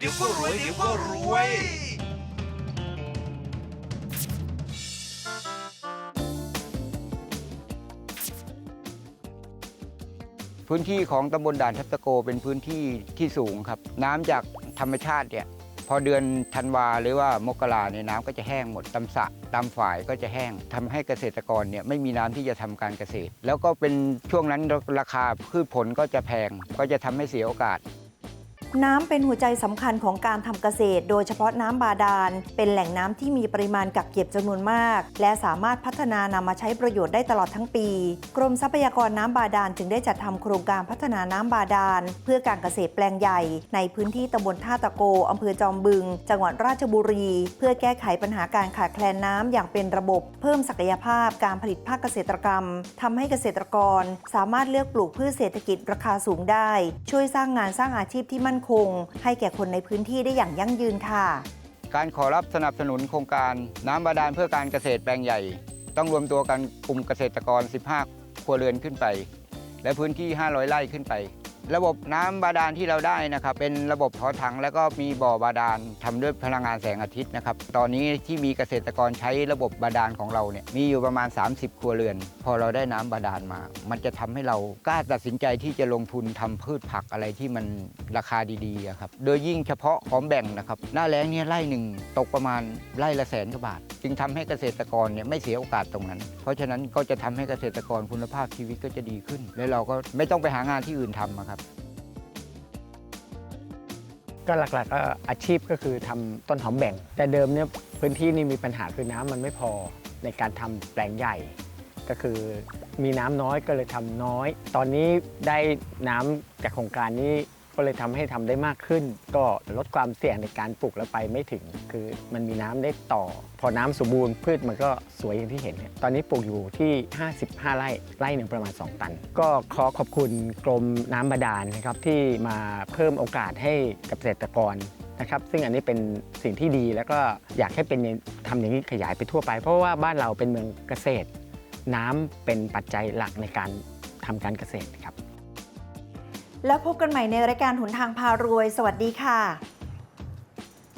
เดี๋ยวก็รวยเดี๋ยวก็รวย พื้นที่ของตำบลด่านทับตะโกเป็นพื้นที่ที่สูงครับ น้ำจากธรรมชาติเนี่ยพอเดือนธันวาหรือว่ามกราเนี่ยน้ำก็จะแห้งหมดตามสระตามฝายก็จะแห้งทำให้เกษตรกรเนี่ยไม่มีน้ำที่จะทำการเกษตร แล้วก็เป็นช่วงนั้นราคาพืชผลก็จะแพงก็จะทำให้เสียโอกาส น้ำเป็นหัวใจสำคัญของการทำเกษตร โดยเฉพาะน้ำบาดาล เป็นแหล่งน้ำที่มีปริมาณกักเก็บจำนวนมาก และสามารถพัฒนานำมาใช้ประโยชน์ได้ตลอดทั้งปี กรมทรัพยากรน้ำบาดาลจึงได้จัดทำโครงการพัฒนาน้ำบาดาล เพื่อการเกษตรแปลงใหญ่ ในพื้นที่ตำบลท่าตะโกอำเภอจอมบึง จังหวัดราชบุรี เพื่อแก้ไขปัญหาการขาดแคลนน้ำอย่างเป็นระบบ เพิ่มศักยภาพการผลิตภาคเกษตรกรรมทำให้เกษตรกร สามารถเลือกปลูกพืชเศรษฐกิจราคาสูงได้ ช่วยสร้างงานสร้างอาชีพที่มั่นคง ให้แก่คนในพื้นที่ได้อย่างยั่งยืนค่ะ การขอรับสนับสนุนโครงการน้ำบาดาลเพื่อการเกษตรแปลงใหญ่ ต้องรวมตัวกันกลุ่มเกษตรกร 15 ครัวเรือนขึ้นไป และพื้นที่ 500 ไร่ขึ้นไป ระบบน้ำบาดาลที่เราได้นะครับ เป็นระบบท่อถัง แล้วก็มีบ่อบาดาลทำด้วยพลังงานแสงอาทิตย์นะครับ ตอนนี้ที่มีเกษตรกรใช้ระบบบาดาลของเราเนี่ยมีอยู่ประมาณ 30 ครัวเรือน พอเราได้น้ำบาดาลมา มันจะทำให้เรากล้าตัดสินใจที่จะลงทุนทำพืชผักอะไรที่มันราคาดีๆครับ โดยยิ่งเฉพาะหอมแบ่งนะครับ หน้าแล้งเนี่ยไร่หนึ่งตกประมาณไร่ละแสนกว่าบาทจึงทำให้เกษตรกรเนี่ยไม่เสียโอกาสตรงนั้น เพราะฉะนั้นก็จะทำให้เกษตรกรคุณภาพชีวิตก็จะดีขึ้น และเราก็ไม่ต้องไปหางานที่อื่นทำครับ ก็หลักๆก็อาชีพก็คือทำต้นหอมแบ่ง แต่เดิมเนี่ยพื้นที่นี่มีปัญหาคือน้ำมันไม่พอในการทำแปลงใหญ่ ก็คือมีน้ำน้อยก็เลยทำน้อย ตอนนี้ได้น้ำจากโครงการนี้ ก็เลยทำให้ทำได้มากขึ้น ก็ลดความเสี่ยงในการปลูกแล้วไปไม่ถึง คือมันมีน้ำได้ต่อ พอน้ำสมบูรณ์พืชมันก็สวยอย่างที่เห็นเนี่ยตอนนี้ปลูกอยู่ที่ 55 ไร่ไร่หนึ่งประมาณ 2 ตัน ก็ขอขอบคุณกรมน้ำบาดาลนะครับที่มาเพิ่มโอกาสให้กับเกษตรกรนะครับซึ่งอันนี้เป็นสิ่งที่ดีแล้วก็อยากให้เป็นทำอย่างนี้ขยายไปทั่วไป เพราะว่าบ้านเราเป็นเมืองเกษตร น้ำเป็นปัจจัยหลักในการทำการเกษตรครับ แล้วพบกันใหม่ในรายการหนทางพารวย สวัสดีค่ะ